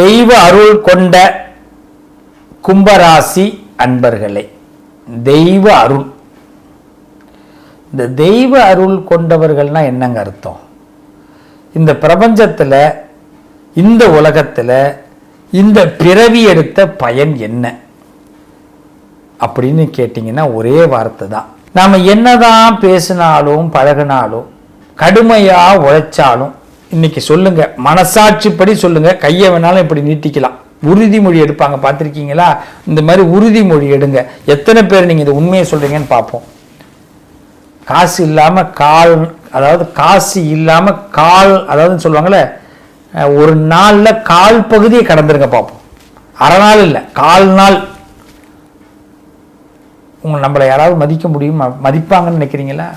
தெய்வ அருள் கொண்ட கும்பராசி அன்பர்களே தெய்வ அருள். இந்த தெய்வ அருள் கொண்டவர்கள்னா என்னங்க அர்த்தம்? இந்த பிரபஞ்சத்தில் இந்த உலகத்தில் இந்த பிறவி எடுத்த பயன் என்ன? அப்படின்னு கேட்டிங்கன்னா ஒரே வார்த்தை தான். நாம் என்னதான் பேசினாலும் பழகினாலும் கடுமையாக உழைச்சாலும் இன்னைக்கு சொல்லுங்க. மனசாட்சிப்படி சொல்லுங்க. கையை வேணாலும் இப்படி நீட்டிக்கலாம். உறுதிமொழி எடுப்பாங்க. பார்த்துருக்கீங்களா? இந்த மாதிரி உறுதிமொழி எடுங்க. எத்தனை பேர் நீங்கள் இந்த உண்மையை சொல்றீங்கன்னு பார்ப்போம். காசு இல்லாமல் கால் அதாவது காசு இல்லாமல் கால் அதாவது சொல்லுவாங்களே ஒரு நாளில் கால் பகுதியை கடந்துருங்க பார்ப்போம். அரை நாள் இல்லை கால் நாள். உங்களை நம்மளை யாராவது மதிக்க முடியும்? மதிப்பாங்கன்னு நினைக்கிறீங்களா?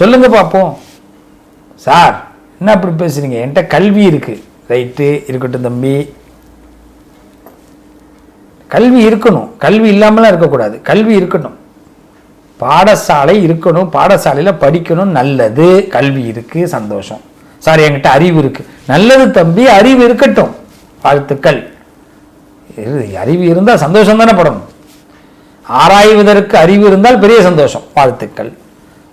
சொல்லுங்க பார்ப்போம். சார் என்ன அப்படி பேசுறீங்க? என்கிட்ட கல்வி இருக்கு. ரைட்டு இருக்கட்டும் தம்பி. கல்வி இருக்கணும். கல்வி இல்லாமலாம் இருக்கக்கூடாது. கல்வி இருக்கணும். பாடசாலை இருக்கணும். பாடசாலையில் படிக்கணும். நல்லது. கல்வி இருக்கு. சந்தோஷம். சார் என்கிட்ட அறிவு இருக்கு. நல்லது தம்பி அறிவு இருக்கட்டும். வாழ்த்துக்கள். அறிவு இருந்தால் சந்தோஷம் தானே படணும் ஆராய்வதற்கு அறிவு இருந்தால் பெரிய சந்தோஷம். வாழ்த்துக்கள்.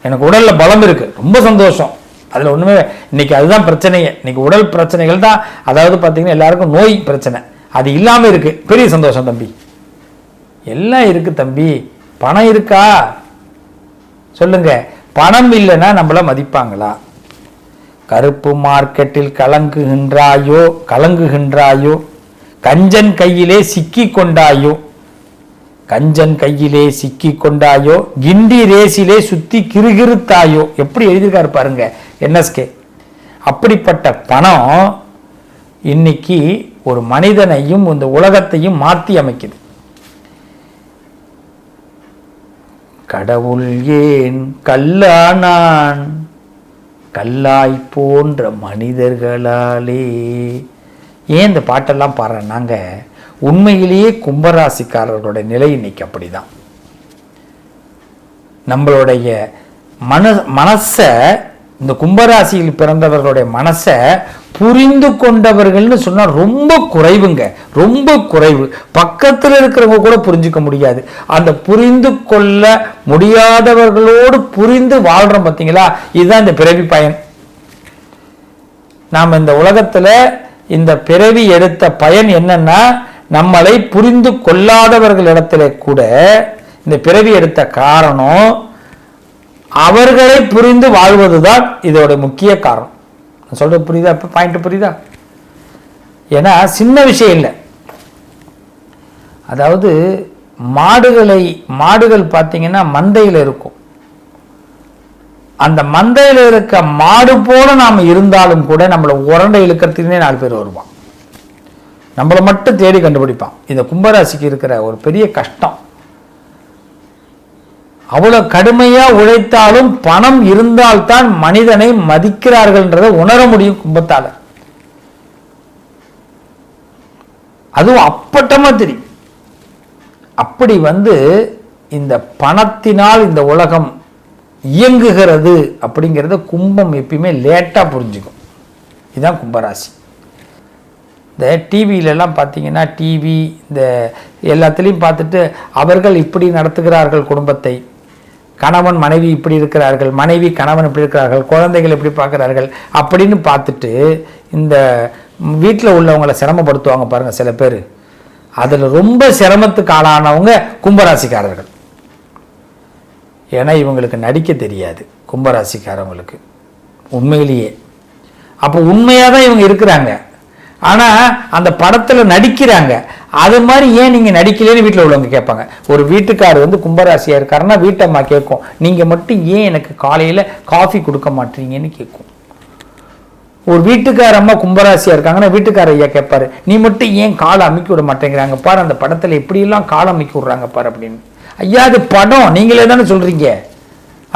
எனக்கு உடலில் பலம் இருக்கு. ரொம்ப சந்தோஷம். அதுல ஒன்றுமே இன்னைக்கு அதுதான் பிரச்சனையே இன்னைக்கு உடல் பிரச்சனைகள் தான் அதாவது பார்த்தீங்கன்னா எல்லாருக்கும் நோய் பிரச்சனை. அது இல்லாமல் இருக்கு. பெரிய சந்தோஷம் தம்பி. எல்லாம் இருக்கு தம்பி. பணம் இருக்கா? சொல்லுங்க. பணம் இல்லைன்னா நம்மள மதிப்பாங்களா? கருப்பு மார்க்கெட்டில் கலங்குகின்றாயோ? கலங்குகின்றாயோ? கஞ்சன் கையிலே சிக்கி கொண்டாயோ? கஞ்சன் கையிலே சிக்கி கொண்டாயோ? கிண்டி ரேசிலே சுத்தி கிறுகிறுத்தாயோ எப்படி எழுதியிருக்காரு பாருங்க. என்எஸ்கே. அப்படிப்பட்ட பணம் இன்னைக்கு ஒரு மனிதனையும் இந்த உலகத்தையும் மாற்றி அமைக்குது. கடவுள் ஏன் கல்லானான்? கல்லாய் போன்ற மனிதர்களாலே. ஏன் இந்த பாட்டெல்லாம் பாடுறேன்னாங்க உண்மையிலேயே கும்பராசிக்காரர்களோட நிலை இன்னைக்கு அப்படிதான். நம்மளுடைய மன மனசை இந்த கும்பராசியில் பிறந்தவர்களுடைய மனசை புரிந்து கொண்டவர்கள்னு சொன்னால் ரொம்ப குறைவுங்க. ரொம்ப குறைவு. பக்கத்தில் இருக்கிறவங்க கூட புரிஞ்சுக்க முடியாது. அந்த புரிந்து கொள்ள முடியாதவர்களோடு புரிந்து வாழ்கிறோம் பார்த்தீங்களா இதுதான் இந்த பிறவி பயன். நாம் இந்த உலகத்தில் இந்த பிறவி எடுத்த பயன் என்னன்னா நம்மளை புரிந்து கொள்ளாதவர்களிடத்துல கூட இந்த பிறவி எடுத்த காரணம் அவர்களை புரிந்து வாழ்வதுதான் இதோட முக்கிய காரணம். நான் சொல்றது புரியுதா? இப்போ பாயிண்ட் புரியுதா? ஏன்னா சின்ன விஷயம் இல்லை. அதாவது மாடுகளை மாடுகள் பார்த்தீங்கன்னா மந்தையில் இருக்கும். அந்த மந்தையில் இருக்க மாடு போல நாம் இருந்தாலும் கூட நம்மளை உரண்டை இழுக்கிறதுக்குனே நாலு பேர் வருவான். நம்மளை மட்டும் தேடி கண்டுபிடிப்பான். இந்த கும்பராசிக்கு இருக்கிற ஒரு பெரிய கஷ்டம். அவ்வளோ கடுமையா உழைத்தாலும் பணம் இருந்தால்தான் மனிதனை மதிக்கிறார்கள்ன்றதை உணர முடியும் கும்பத்தால். அதுவும் அப்பட்டமா தெரியும். அப்படி வந்து இந்த பணத்தினால் இந்த உலகம் இயங்குகிறது அப்படிங்கிறத கும்பம் எப்பயுமே லேட்டாக புரிஞ்சுக்கும். இதுதான் கும்பராசி. இந்த டிவியிலலாம் பார்த்தீங்கன்னா டிவி இந்த எல்லாத்துலேயும் பார்த்துட்டு அவர்கள் இப்படி நடத்துகிறார்கள் குடும்பத்தை. கணவன் மனைவி இப்படி இருக்கிறார்கள் மனைவி கணவன் இப்படி இருக்கிறார்கள் குழந்தைகள் இப்படி பார்க்குறார்கள் அப்படின்னு பார்த்துட்டு இந்த வீட்டில் உள்ளவங்களை சிரமப்படுத்துவாங்க பாருங்கள் சில பேர். அதில் ரொம்ப சிரமத்துக்கு ஆளானவங்க கும்பராசிக்காரர்கள். ஏன்னா இவங்களுக்கு நடிக்க தெரியாது கும்பராசிக்காரவங்களுக்கு. உண்மையிலேயே. அப்போ உண்மையாக தான் இவங்க இருக்கிறாங்க. ஆனால் அந்த படத்தில் நடிக்கிறாங்க. அது மாதிரி ஏன் நீங்கள் நடிக்கலைன்னு வீட்டில் உள்ளவங்க கேட்பாங்க. ஒரு வீட்டுக்காரர் வந்து கும்பராசியாக இருக்காருன்னா வீட்டம்மா கேட்கும். நீங்கள் மட்டும் ஏன் எனக்கு காலையில் காஃபி கொடுக்க மாட்டீங்கன்னு கேட்கும். ஒரு வீட்டுக்கார அம்மா கும்பராசியாக இருக்காங்கன்னா வீட்டுக்கார ஐயா கேட்பாரு நீ மட்டும் ஏன் காலை அமுக்கி விட மாட்டேங்கிறாங்க? பாரு அந்த படத்தில் எப்படியெல்லாம் காலை அமைக்க விட்றாங்க பாரு அப்படின்னு. ஐயா அது படம். நீங்களே தானே சொல்கிறீங்க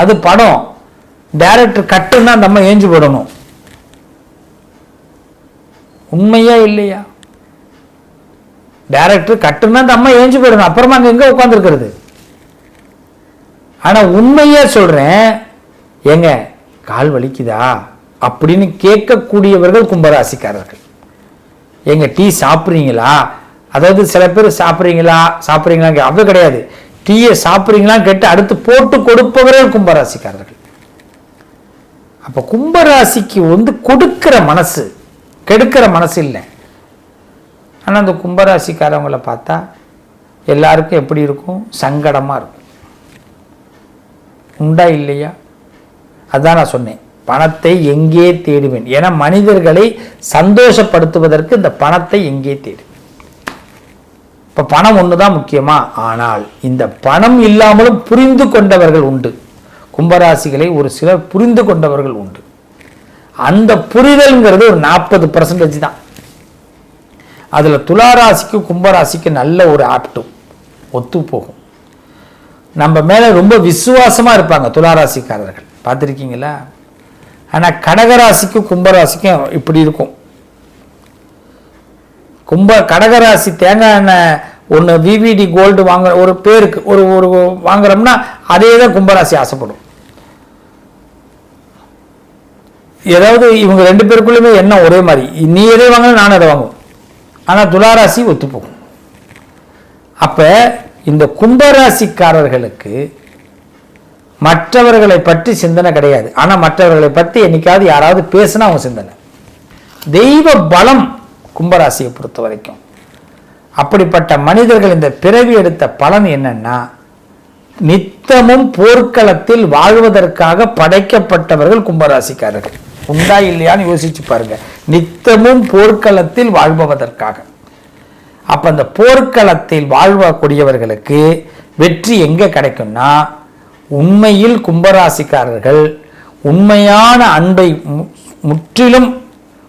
அது படம். டேரக்டர் கட்டுன்னா அந்த அம்மா ஏஞ்சு போடணும். உண்மையா இல்லையா? டைரக்டர் கட்டுன்னா அந்த அம்மா ஏஞ்சி போயிடணும். அப்புறமா அங்க எங்க உட்காந்துருக்கிறது ஆனா உண்மையே சொல்றேன் ஏங்க கால் வலிக்குதா? அப்படின்னு கேட்கக்கூடியவர்கள் கும்பராசிக்காரர்கள். எங்க டீ சாப்பிட்றீங்களா? அதாவது சில பேர் சாப்பிட்றீங்களா? சாப்பிட்றீங்களா அது கிடையாது. டீயை சாப்பிட்றீங்களான்னு கேட்டு அடுத்து போட்டு கொடுப்பவர்கள் கும்பராசிக்காரர்கள். அப்போ கும்பராசிக்கு வந்து கொடுக்கிற மனசு கெடுக்கிற மனசு இல்லை ஆனால் அந்த கும்பராசிக்காரவங்கள பார்த்தா எல்லாருக்கும் எப்படி இருக்கும்? சங்கடமாக இருக்கும். உண்டா இல்லையா? அதான் நான் சொன்னேன். பணத்தை எங்கே தேடுவேன்? ஏன்னா மனிதர்களை சந்தோஷப்படுத்துவதற்கு இந்த பணத்தை எங்கே தேடு இப்போ பணம் ஒன்று தான் முக்கியமா? ஆனால் இந்த பணம் இல்லாமலும் புரிந்து கொண்டவர்கள் உண்டு. கும்பராசிகளை ஒரு சிலர் புரிந்து கொண்டவர்கள் உண்டு. அந்த புரிதல்ங்கிறது ஒரு நாற்பது பர்சன்டேஜ் தான். அதில் துளாராசிக்கு கும்பராசிக்கு நல்ல ஒரு ஆப்டும் ஒத்து போகும். நம்ம மேலே ரொம்ப விசுவாசமாக இருப்பாங்க துளாராசிக்காரர்கள். பார்த்துருக்கீங்களா? ஆனால் கடகராசிக்கும் கும்பராசிக்கும் இப்படி இருக்கும். கும்ப கடகராசி தேங்காய் எண்ணெய் ஒன்று விவிடி கோல்டு வாங்குற ஒரு பேருக்கு ஒரு ஒரு வாங்குறோம்னா அதே தான் கும்பராசி ஆசைப்படும். ஏதாவது இவங்க ரெண்டு பேருக்குள்ளுமே எண்ணம் ஒரே மாதிரி. நீ எதை வாங்கினா நான் எதை வாங்குவோம் ஆனால் துளாராசி ஒத்துப்போகும். அப்போ இந்த கும்பராசிக்காரர்களுக்கு மற்றவர்களை பற்றி சிந்தனை கிடையாது. ஆனால் மற்றவர்களை பற்றி என்னைக்காவது யாராவது பேசினா அவங்க சிந்தனை. தெய்வ பலம் கும்பராசியை பொறுத்த வரைக்கும். அப்படிப்பட்ட மனிதர்கள் இந்த பிறவி எடுத்த பலன் என்னன்னா நித்தமும் போர்க்களத்தில் வாழ்வதற்காக படைக்கப்பட்டவர்கள் கும்பராசிக்காரர்கள். உண்டா இல்லையான்னு யோசிச்சு பாருங்க. நித்தமும் போர்க்களத்தில் வாழ்பவதற்காக. அப்ப அந்த போர்க்களத்தில் வாழ்வக்கூடியவர்களுக்கு வெற்றி எங்க கிடைக்கும்னா உண்மையில் கும்பராசிக்காரர்கள் உண்மையான அன்பை மு- முற்றிலும்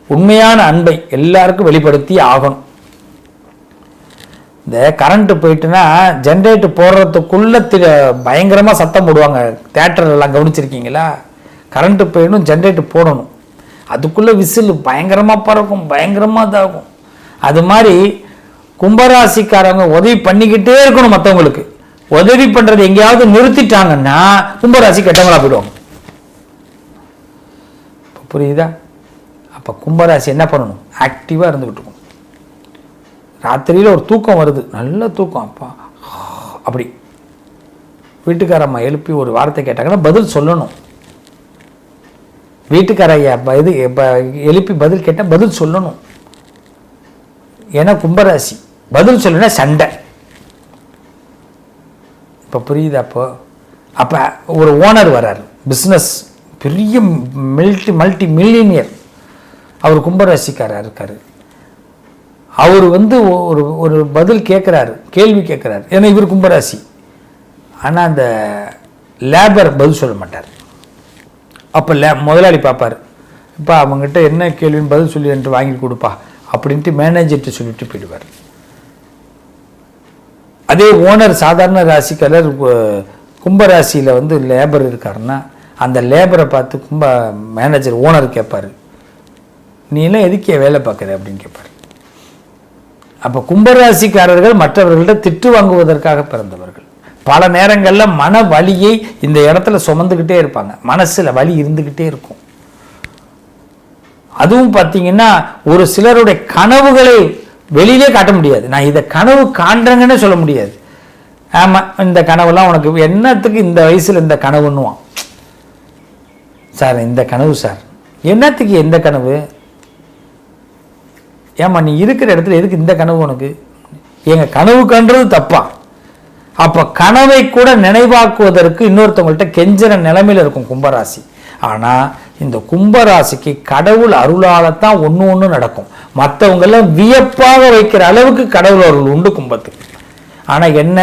உண்மையான அன்பை எல்லாருக்கும் வெளிப்படுத்தி ஆகணும். இந்த கரண்ட் போயிட்டுன்னா ஜென்ரேட்டர் போடுறதுக்குள்ள தி- பயங்கரமா சத்தம் போடுவாங்க. தேட்டர் எல்லாம் கவனிச்சிருக்கீங்களா? கரண்ட்டு போயிடணும் ஜென்ரேட்டர் போடணும். அதுக்குள்ளே விசில் பயங்கரமாக பறக்கும் பயங்கரமாக இதாகும். அது மாதிரி கும்பராசிக்காரங்க உதவி பண்ணிக்கிட்டே இருக்கணும் மற்றவங்களுக்கு உதவி பண்ணுறது எங்கேயாவது நிறுத்திட்டாங்கன்னா கும்பராசி கெட்டவங்களா போயிடுவாங்க. புரியுதா? அப்போ கும்பராசி என்ன பண்ணணும்? ஆக்டிவாக இருந்துக்கிட்டு இருக்கணும். ராத்திரியில் ஒரு தூக்கம் வருது. நல்ல தூக்கம். அப்பா அப்படி. வீட்டுக்காரம்மா எழுப்பி ஒரு வார்த்தை கேட்டாங்கன்னா பதில் சொல்லணும். வீட்டுக்கார இது எழுப்பி பதில் கேட்டால் பதில் சொல்லணும். ஏன்னா கும்பராசி. பதில் சொல்லணும்னா சண்டை. இப்போ புரியுதா அப்போ? அப்போ ஒரு ஓனர் வர்றார் பிஸ்னஸ் பெரிய மல்டி மல்டி மில்லினியர் அவர் கும்பராசிக்காராக இருக்கார். அவர் வந்து ஒரு ஒரு பதில் கேட்குறாரு கேள்வி கேட்குறாரு ஏன்னா இவர் கும்பராசி. ஆனால் அந்த லேபர் பதில் சொல்ல மாட்டார். அப்போ லே முதலாளி பார்ப்பார். இப்போ அவங்ககிட்ட என்ன கேள்வின்னு பதில் சொல்லி என்று வாங்கி கொடுப்பா அப்படின்ட்டு மேனேஜர்கிட்ட சொல்லிட்டு போயிடுவார். அதே ஓனர் சாதாரண ராசிக்காரர் கும்பராசியில் கும்ப ராசியில் வந்து லேபர் இருக்காருன்னா அந்த லேபரை பார்த்து கும்ப மேனேஜர் ஓனர் கேட்பாரு நீலாம் எதுக்கே எதுக்கு வேலை பார்க்குற? அப்படின்னு கேட்பாரு அப்போ கும்பராசிக்காரர்கள் மற்றவர்கள்ட்ட திட்டு வாங்குவதற்காக பிறந்தவர். பல நேரங்களில் மன வலியை இந்த இடத்துல சுமந்துக்கிட்டே இருப்பாங்க. மனசில் வலி இருந்துக்கிட்டே இருக்கும். அதுவும் பார்த்தீங்கன்னா ஒரு சிலருடைய கனவுகளை வெளியிலே காட்ட முடியாது. நான் இதை கனவு காண்றேங்கன்னு சொல்ல முடியாது. ஆமாம் இந்த கனவுலாம் உனக்கு என்னத்துக்கு இந்த வயசில் இந்த கனவுன்னுவான். சார் இந்த கனவு சார். என்னத்துக்கு எந்த கனவு? ஏம்மா நீ இருக்கிற இடத்துல எதுக்கு இந்த கனவு உனக்கு? எங்கள் கனவு கன்றது தப்பா? அப்ப கனவை கூட நினைவாக்குவதற்கு இன்னொருத்தவங்கள்ட்ட கெஞ்சிற நிலைமையில இருக்கும் கும்பராசி. ஆனா இந்த கும்பராசிக்கு கடவுள் அருளால தான் ஒன்று ஒன்று நடக்கும். மற்றவங்கெல்லாம் வியப்பாக வைக்கிற அளவுக்கு கடவுள் அருள் உண்டு கும்பத்துக்கு. ஆனா என்ன?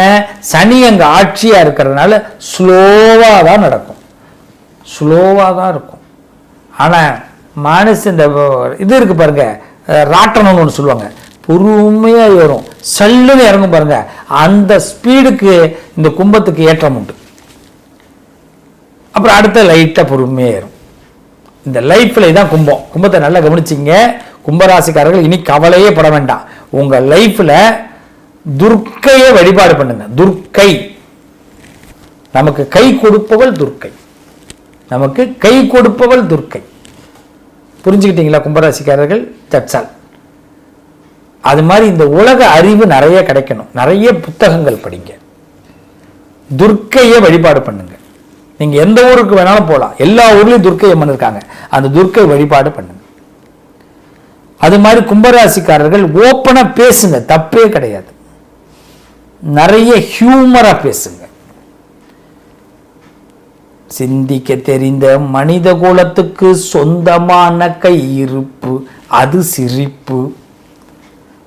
சனி அங்க ஆட்சியா இருக்கிறதுனால ஸ்லோவா தான் நடக்கும். ஸ்லோவாக தான் இருக்கும். ஆனால் மனசு இந்த இது இருக்கு பாருங்க ராட்டணம்னு ஒன்று சொல்லுவாங்க. பொறுமையாக ஏறும். சல்லுன்னு இறங்கும் பாருங்க. அந்த ஸ்பீடுக்கு இந்த கும்பத்துக்கு ஏற்றம் உண்டு. அப்புறம் அடுத்த லைட்டாக பொறுமையாக ஏறும். இந்த லைஃப்பில் இதான் கும்பம். கும்பத்தை நல்லா கவனிச்சிங்க. கும்பராசிக்காரர்கள் இனி கவலையே பட வேண்டாம். உங்கள் லைஃப்பில் துர்க்கையை வழிபாடு பண்ணுங்க. துர்க்கை. நமக்கு கை கொடுப்பவள் துர்க்கை. நமக்கு கை கொடுப்பவள் துர்க்கை. புரிஞ்சுக்கிட்டீங்களா கும்பராசிக்காரர்கள்? தட்சால் அது மாதிரி இந்த உலக அறிவு நிறைய கிடைக்கணும். நிறைய புத்தகங்கள் படிங்க. துர்க்கையை வழிபாடு பண்ணுங்க. நீங்கள் எந்த ஊருக்கு வேணாலும் போகலாம் எல்லா ஊர்லேயும் துர்க்கை அம்மன் இருக்காங்க. அந்த துர்க்கை வழிபாடு பண்ணுங்க. அது மாதிரி கும்பராசிக்காரர்கள் ஓப்பனாக பேசுங்க. தப்பே கிடையாது. நிறைய ஹியூமராக பேசுங்க. சிந்திக்க தெரிந்த மனித குலத்துக்கு சொந்தமான கையிருப்பு அது சிரிப்பு.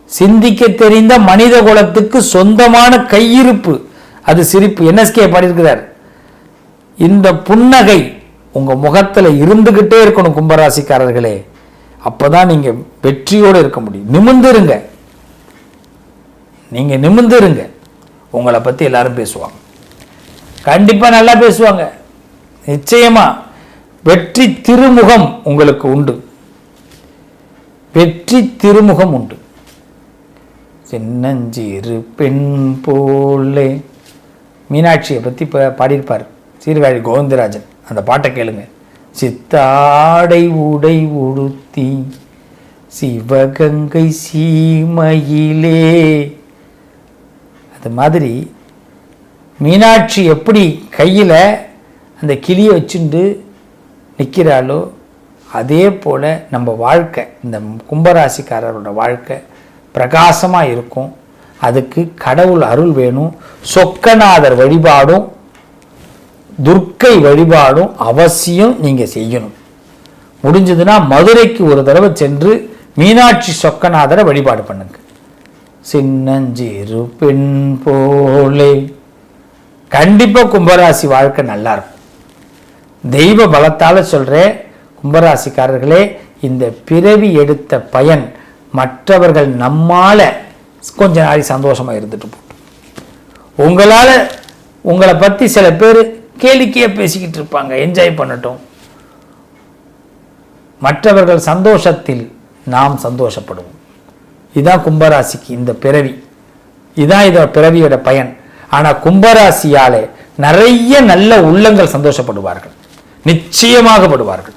சிந்திக்க தெரிந்த மனித குலத்துக்கு சொந்தமான கையிருப்பு. அது சிரிப்பு. என்எஸ்கே பாடியிருக்கிறார்? இந்த புன்னகை உங்க முகத்துல இருந்துகிட்டே இருக்கணும் கும்பராசிக்காரர்களே. அப்பதான் நீங்க வெற்றியோடு இருக்க முடியும். நிமிர்ந்துருங்க. நீங்க நிமிர்ந்துருங்க. உங்களை பத்தி எல்லாரும் பேசுவாங்க. கண்டிப்பா நல்லா பேசுவாங்க. நிச்சயமா வெற்றி திருமுகம் உங்களுக்கு உண்டு. வெற்றி திருமுகம் உண்டு. சின்னஞ்சிறு பெண் போலே மீனாட்சியை பற்றி இப்போ பாடியிருப்பார். சீர்காழி கோவிந்தராஜன். அந்த பாட்டை கேளுங்க. சித்தாடை உடை உடுத்தி சிவகங்கை சீமையிலே. அது மாதிரி மீனாட்சி எப்படி கையில் அந்த கிளியை வச்சுண்டு நிற்கிறாளோ அதே போல் நம்ம வாழ்க்கை இந்த கும்பராசிக்காரரோட வாழ்க்கை பிரகாசமாக இருக்கும். அதுக்கு கடவுள் அருள் வேணும். சொக்கநாதர் வழிபாடும் துர்க்கை வழிபாடும் அவசியம் நீங்கள் செய்யணும். முடிஞ்சதுன்னா மதுரைக்கு ஒரு தடவை சென்று மீனாட்சி சொக்கநாதரை வழிபாடு பண்ணுங்க. சின்னஞ்சிறு பெண் போலே. கண்டிப்பாக கும்பராசி வாழ்க்கை நல்லாயிருக்கும் தெய்வ பலத்தால் சொல்கிறேன் கும்பராசிக்காரர்களே இந்த பிறவி எடுத்த பயன் மற்றவர்கள் நம்மால கொஞ்ச நாளை சந்தோஷமா இருந்துட்டு போட்டோம் உங்களால உங்களை பத்தி சில பேர் கேளிக்கையா பேசிக்கிட்டு இருப்பாங்க. என்ஜாய் பண்ணட்டும். மற்றவர்கள் சந்தோஷத்தில் நாம் சந்தோஷப்படுவோம். இதான் கும்பராசிக்கு இந்த பிறவி. இதுதான் இதோட பிறவியோட பயன். ஆனா கும்பராசியாலே நிறைய நல்ல உள்ளங்கள் சந்தோஷப்படுவார்கள். நிச்சயமாக படுவார்கள்.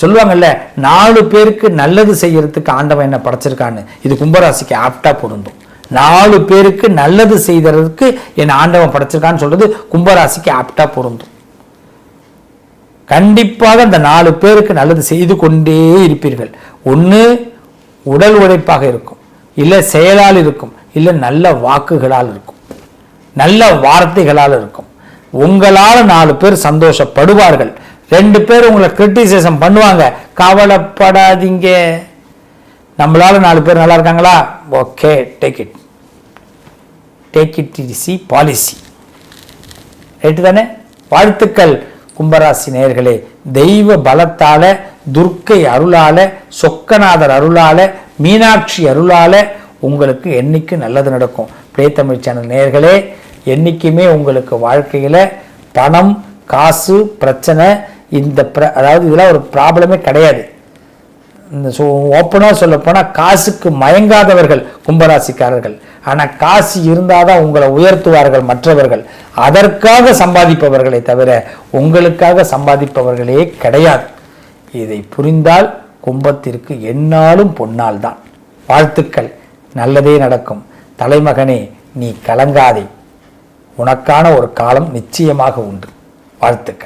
சொல்லுவாங்கல்ல நாலு பேருக்கு நல்லது செய்யறதுக்கு ஆண்டவன் என்ன படைச்சிருக்கான்னு. இது கும்பராசிக்கு ஆப்டா பொருந்தும். நாலு பேருக்கு நல்லது செய்தறதுக்கு என் ஆண்டவன் படைச்சிருக்கான்னு சொல்றது கும்பராசிக்கு ஆப்டா பொருந்தும். கண்டிப்பாக அந்த நாலு பேருக்கு நல்லது செய்து கொண்டே இருப்பீர்கள். ஒன்று உடல் உழைப்பாக இருக்கும். இல்லை செயலால் இருக்கும். இல்லை நல்ல வாக்குகளால் இருக்கும். நல்ல வார்த்தைகளால் இருக்கும். உங்களால் நாலு பேர் சந்தோஷப்படுவார்கள். ரெண்டு பேர் உங்களை கிரிட்டிசிசம் பண்ணுவாங்க. கவலைப்படாதீங்க. நம்மளால நாலு பேர் நல்லா இருக்காங்களா? Okay take it take it easy policy right தானே? வாழ்த்துக்கள் கும்பராசி நேயர்களே. தெய்வ பலத்தால துர்க்கை அருளால சொக்கநாதர் அருளால மீனாட்சி அருளால உங்களுக்கு என்னைக்கு நல்லது நடக்கும்? பிளே தமிழ் சேனல் நேயர்களே என்றைக்குமே உங்களுக்கு வாழ்க்கையில் பணம் காசு பிரச்சனை இந்த ப்ர அதாவது இதெல்லாம் ஒரு ப்ராப்ளமே கிடையாது. இந்த ஸோ ஓப்பனாக சொல்லப்போனால் காசுக்கு மயங்காதவர்கள் கும்பராசிக்காரர்கள். ஆனால் காசு இருந்தால் தான் உங்களை உயர்த்துவார்கள் மற்றவர்கள். அதற்காக சம்பாதிப்பவர்களை தவிர உங்களுக்காக சம்பாதிப்பவர்களே கிடையாது. இதை புரிந்தால் கும்பத்திற்கு என்னாலும் பொன்னால் தான். வாழ்த்துக்கள். நல்லதே நடக்கும். தலைமகனே நீ கலங்காதே. உனக்கான ஒரு காலம் நிச்சயமாக உண்டு. வாழ்த்துக்கள்.